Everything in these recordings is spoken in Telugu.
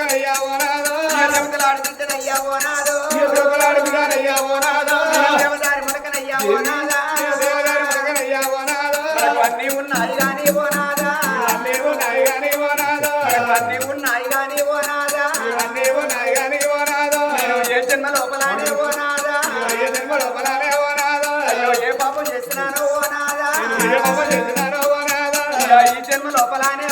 బిడ్డనయ్యా ఓ నాదో దేవదారి మడకనయ్యా ఓ నాదా దేవదారి అన్నీ ఉన్నాయి గాని ఓ నాదా అన్నీ ఉన్నాయి అన్నీ ఉన్నాయి గాని ఓ నాదా అన్నీ ఉన్నాయి గాని ఓనాదో. నేను ఏ జన్మ లోపలానే ఓ నాదా అయ్య జన్మ లోపలనే ఓనాదో. అయ్యో ఏ పాపం చేస్తున్నాను ఓ నాదా ఏ పాప చేసినారో ఓనాదో. అయ్యో ఈ జన్మ లోపలానే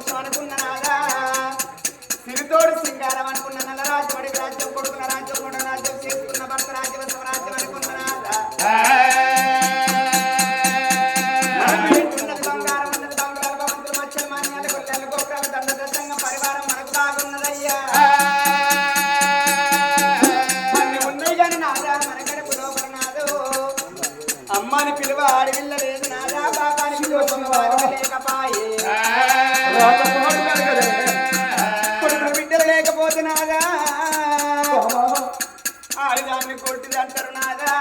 మొగడు అనుకున్న నాదా సిరితోడు సింగారం అనుకున్న నల్లరాజు రాజ్యమడి రాజ్యం కొడుకు కొడుకు బిడ్డలు లేకపోతే నాదా ఆడిదాన్ని కొట్టిది అంటారు నాదా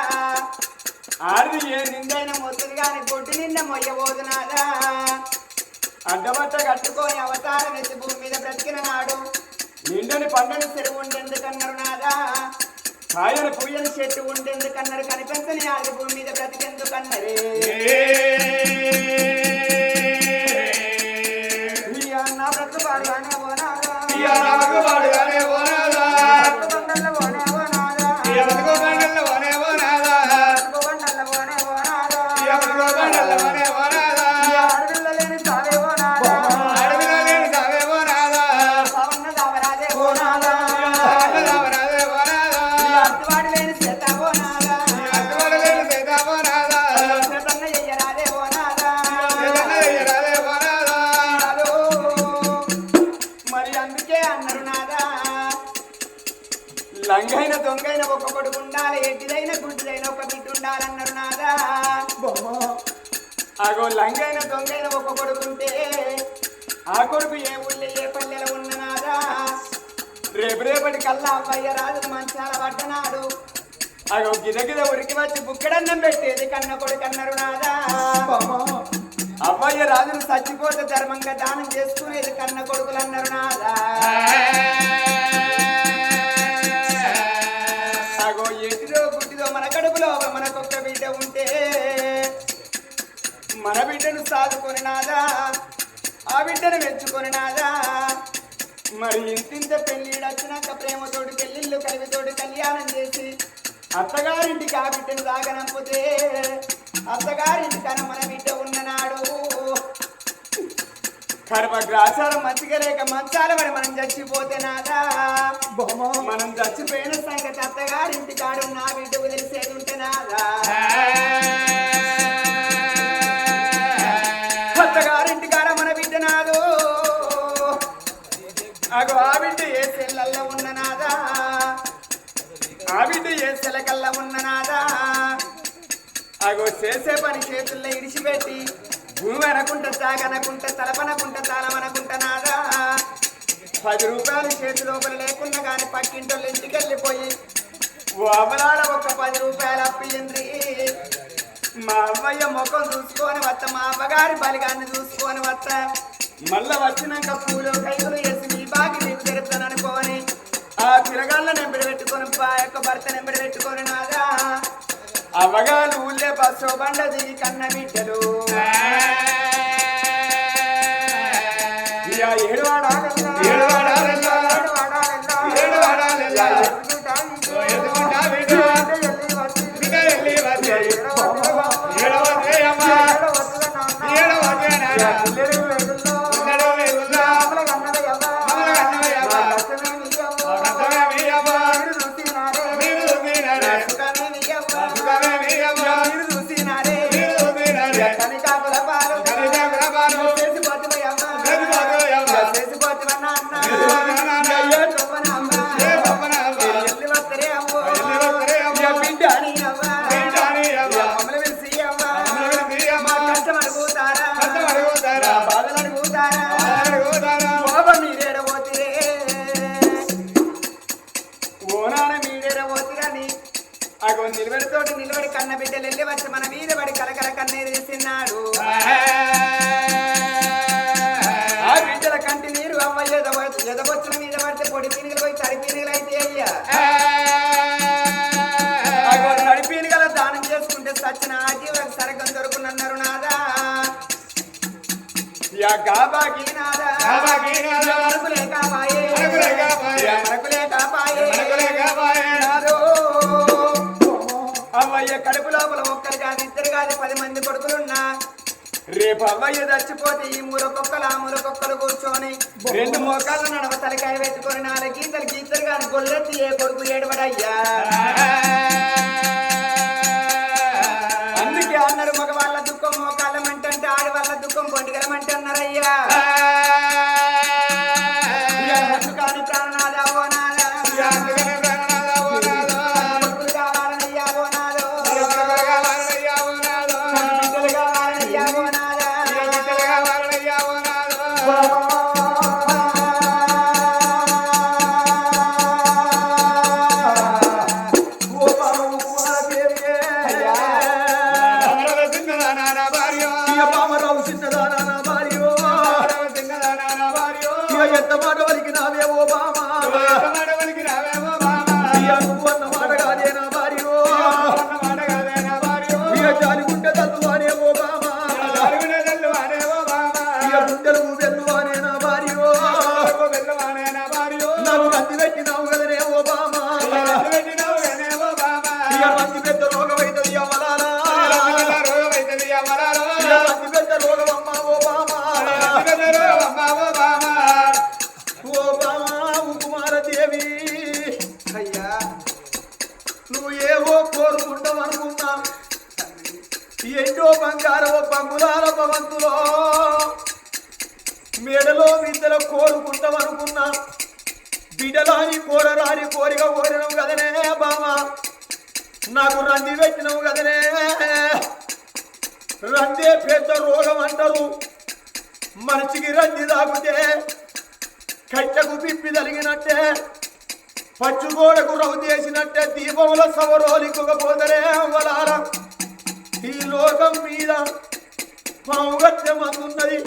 ఆడిది ఏ నిందైనా మొత్తుంది కానీ కొట్టి నిన్న మొయ్యబోదు నాదా అడ్డబట్ట కట్టుకొని అవతారం ఎత్తి భూమి మీద బ్రతికిన నాడు నిండని పండని చెరువు ఉండేందుకన్నారు నాదా కాయని పుయ్యని చెట్టు ఉండేందుకన్నారు కనిపించని ఆది భూమి మీద బ్రతికెందుకన్నరే అగో లంగైన దొంగైన ఒక కొడుకుంటే ఆ కొడుకు ఏ ఊళ్ళో ఏ పల్లెలో ఉన్న నాదా? రేపు రేపటి కల్లా అవ్వయ్య రాజు మంచాల పడ్డనాడు. అగో గిదగిద ఉరికి వచ్చి బుక్కడన్నం పెట్టేది కన్న కొడుకు అన్నారు నాదా అవ్వయ్య రాజును చచ్చిపోతే ధర్మంగా దానం చేసుకునేది కన్న కొడుకులు అన్నారు నాదా మన బిడ్డను సాదుకొని నాదా ఆ బిడ్డను మెచ్చుకొని నాదా మరి ఇంతింత పెళ్ళిడు వచ్చినాక ప్రేమతోటి పెళ్ళిళ్ళు కలివితోటి కళ్యాణం చేసి అత్తగారింటికి ఆ బిడ్డను దాగనంపితే అత్తగారింటి కన మన బిడ్డ ఉన్ననాడు. కర్మగ్రాసారం మంచిగా లేక మంచాల పడి మనం చచ్చిపోతే నాదా? మనం చచ్చిపోయిన సంగతి అత్తగారింటి కాడు నా బిడ్డకు తెలిసేది ఉంటే నాదా? బిడ్డ ఉన్న నాదా. అగో చేసే పని చేతుల్లో ఇడిచిపెట్టి భూమి అనకుంట సాగనకుంట తలపనకుంట తాళమనకుంట నాదా. పది రూపాయలు చేతి లోపల లేకుండా కానీ పక్కింటోళ్ళు ఇంటికెళ్ళిపోయి వెళ్ళిపోయి ఒక పది రూపాయలు అప్పింది మా అమ్మయ్య ముఖం చూసుకొని వత్త మా అమ్మగారి బలిగాన్ని చూసుకొని వత్త. మళ్ళా వచ్చినాక పూలు కైకులు వేసి మీ బాగి నిద్ర అనుకోని ఆ పిల్లగాళ్ళ నెంబడి పెట్టుకొని ఆ యొక్క భర్త నెంబడి పెట్టుకొని నాదా అవగాలు ఊళ్ళే బస్సు బండది కన్న బిడ్డలు. అవ్వయ్య కడుపు లోపల ఒక్కరు కాదు ఇద్దరు కాదు పది మంది కొడుకులున్నా. రేపు అవ్వయ్య చచ్చిపోతే ఈ మూలకొక్కలు ఆ మూలకొక్కలు కూర్చొని రెండు మోకాళ్ళ నడవ తలకాయ పెట్టుకొని నాలుగు గీతలు గీతలు కాని గొల్లెత్తి ఏ కొడుకు ఏడవడయ్యా? అందుకే అన్నారు అంటే ఆడవాళ్ళ దుఃఖం ఎంత మాట వలికినావే ఓ బామ. బంగారవ భవంతులో మేడలో విద్యల కోరుకుంటామనుకున్నా బిడ్డలాని కోరరాని కోరిక కోరినవు కదనే బామా నాకు రంది పెట్టినవు కదనే. రందే పెద్ద రోగం అంటారు. మనిషికి రంది తాగితే కట్టకు పిప్పి తలిగినట్టే పచ్చుగోడకు రవు చేసినట్టే దీపముల సవరోలికపోతరే వలారా. ఈ లోకం మీద పావుగట్టె మందున్నది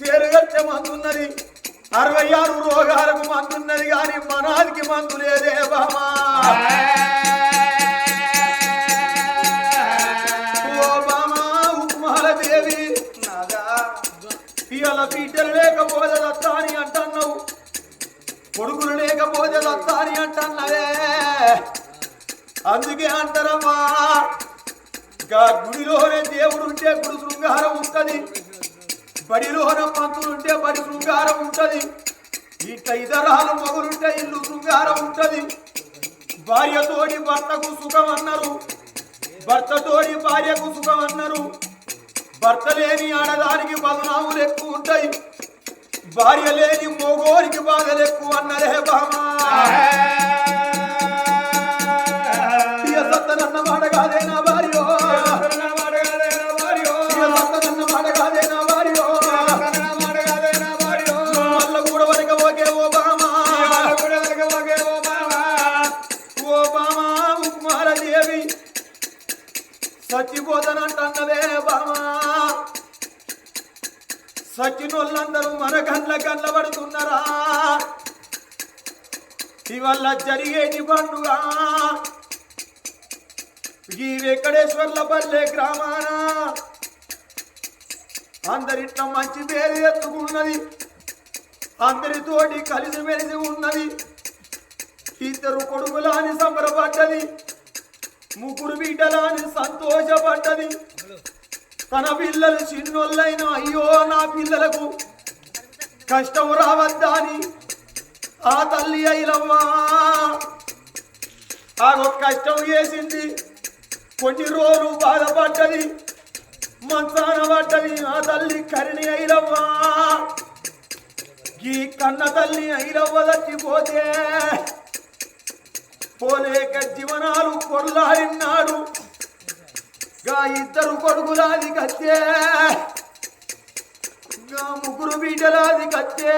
తేరుగట్టె మందున్నది అరవై ఆరు రోగాలకు మందున్నది కానీ మనాదికి మందు లేదే బామా. ఓ బామా ఉప్మాల దేవి ఇవాళ బిడ్డలు లేకపోతే దత్తా అని అంటున్నావు కొడుకులు లేకపోతే దత్తా అని అంటున్నావే. అందుకే అంటారమ్మా. గా గుడిలోనే దేవుడు ఉంటే గుడి శృంగారం ఉంటది. బడిలోన పంతులు ఉంటే బడి శృంగారం ఉంటది. ఇంట ఇతరాలు మొగులుంటే ఇల్లు శృంగారం ఉంటది. భార్యతోటి భర్తకు సుఖం అన్నారు. భర్తతోటి భార్యకు సుఖం అన్నారు. భర్త లేని ఆడదానికి బదనాములు ఎక్కువ ఉంటాయి. భార్య లేని మోగోరికి బాధలు ఎక్కువ అన్నరే. బామా సత్తనన్న మాట కాదే చచ్చిపోతానంటన్నవే బామా సచినోళ్ళందరూ మన కళ్ళ కళ్ళ పడుతున్నారా? ఇవల్ల జరిగేటి పండుగ. ఈ వెంకటేశ్వర్ల పల్లె గ్రామాన. అందరిట్ల మంచి పేరు ఎత్తుకున్నది. అందరితోటి కలిసిమెలిసి ఉన్నది. ఇద్దరు కొడుకులాని సంబరపడ్డది. ముగ్గురు బిడ్డలాని సంతోషపడ్డది. తన పిల్లలు చిన్నోళ్ళైన అయ్యో నా పిల్లలకు కష్టం రావద్దా అని ఆ తల్లి అయినమ్మా ఆగో కష్టం చేసింది. కొన్ని రోజులు బాధపడ్డది మంచాన పడ్డది ఆ తల్లి కరిణి అయినమ్మా ఈ కన్న తల్లి అయినవ్వ చచ్చిపోతే పోలేక జీవనాలు కొల్లాడినాడు గా ఇద్దరు కొడుకులాది కత్తే. గా ముగ్గురు బిడ్డలాది కత్తే.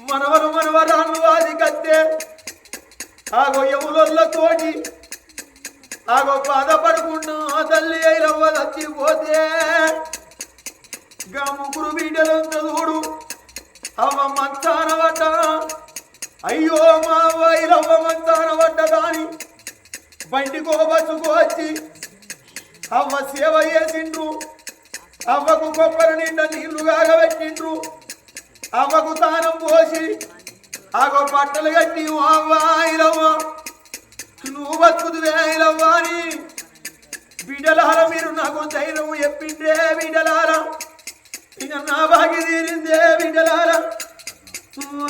మనవరు మనవరాను వాది కత్తే. ఆగో యములతోటి ఆగో బాధపడుకున్నా తల్లి అయిరవ్వ చచ్చిపోతే గా ముగ్గురు బిడ్డలు చదువుడు అవ్వ మంచానవట అయ్యో మా వైరవ్వ మంతాన పడ్డదాని బండికో బస్సుకో వచ్చి అవ్వ సేవ చేసిండ్రు. అవ్వకు కొబ్బరి నిండా నీళ్ళు కాగబెట్టిండ్రు అవ్వకు తానం పోసి ఆగో బట్టలు కట్టి అవ్వ ఐలవ్వ నువ్వు బతుకుతువే ఐలవ్వ అని బిడలార మీరు నాకు ధైర్యం చెప్పిండే బిడలార ఇక నా బాగి తీరిందే బిడలార ఓ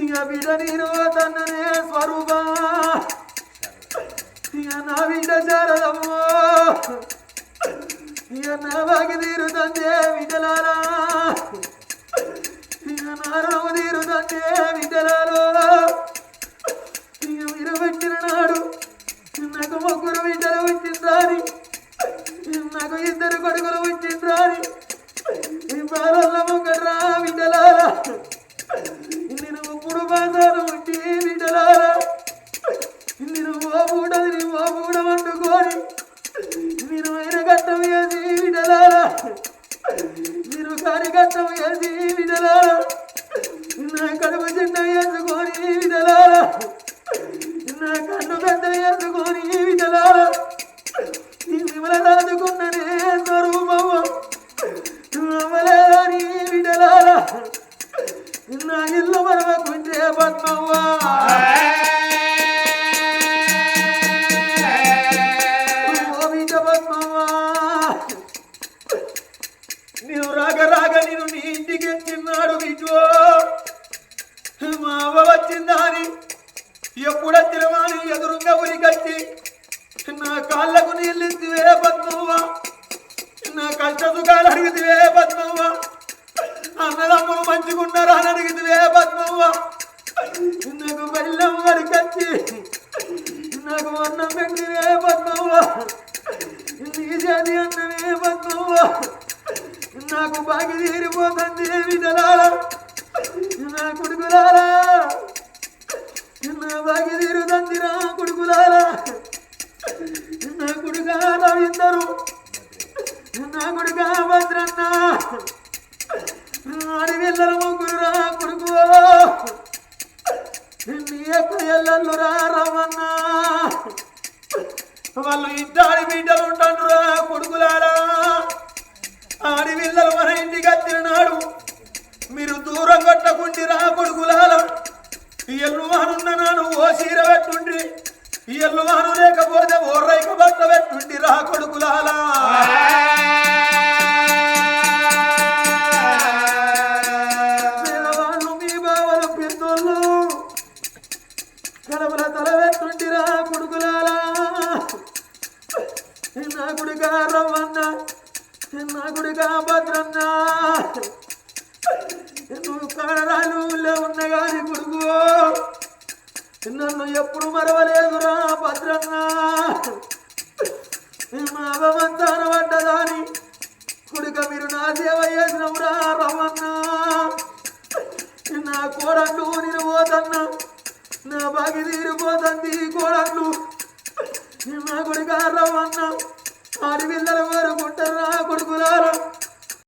ఇక బిడ్డ నేను తన్ననే స్వరూపా? ఇక నా బిడ్డ శారదమ్మో? ఇక నా బాగి తీరుతందే బిడ్డలారా ఇక నా రాము తీరుతందే బిడ్డలారో ఇక మీరు పెట్టిన నాడు నాకు ముగ్గురు బిడ్డలు నాకు ఇద్దరు కొడుకులు నా కన్ను పెద్దలు వేసుకొని బిడ్డలారా ఈ విమల దాదుకున్ననే స్వరూపమ్మ అమలేని బిడ్డలారా నా ఇల్లు మరవకుంటే పద్మవ్వా. ఎప్పుడ వాని ఎదురుగా ఉరికట్టి నా కాళ్ళకు నీళ్ళిద్దివే ఇచ్చివే పద్మవ్వ. నా కష్ట సుఖాలు అడిగితివే పద్మవ్వ. అన్నదమ్ములు మంచిగున్నారా అని అడిగితివే పద్మవ్వ. నాకు బెల్లం వరికచ్చి నాకు అన్నం పెట్టివే పద్మవ్వ. నీ జాతి అన్నమే పద్మవ్వ. నాకు బాగి తీరిపోతుంది విధలాల నా కొడుకులారా. ఎల్లు వానున్న నాను ఓ చీర పెట్టుండ్రి ఎల్లు వాను లేకపోతే ఓ రైక బట్ట పెట్టుండి రా కొడుకులాలా కాడరాలు ఊళ్ళో ఉన్న గాని కొడుకు. నన్ను ఎప్పుడు మరవలేదురా భద్రన్న. మా అవమంతాన పడ్డదాని కొడుక మీరు నా సేవ చేసినవురా రవ్వన్న నా కోడళ్ళు నేను పోతన్నా. నా బాగి తీరిపోతుంది కోడళ్ళు. నా కొడుక రవ్వన్న ఆడి పిల్లలు కోరుకుంటారా కొడుకులారా.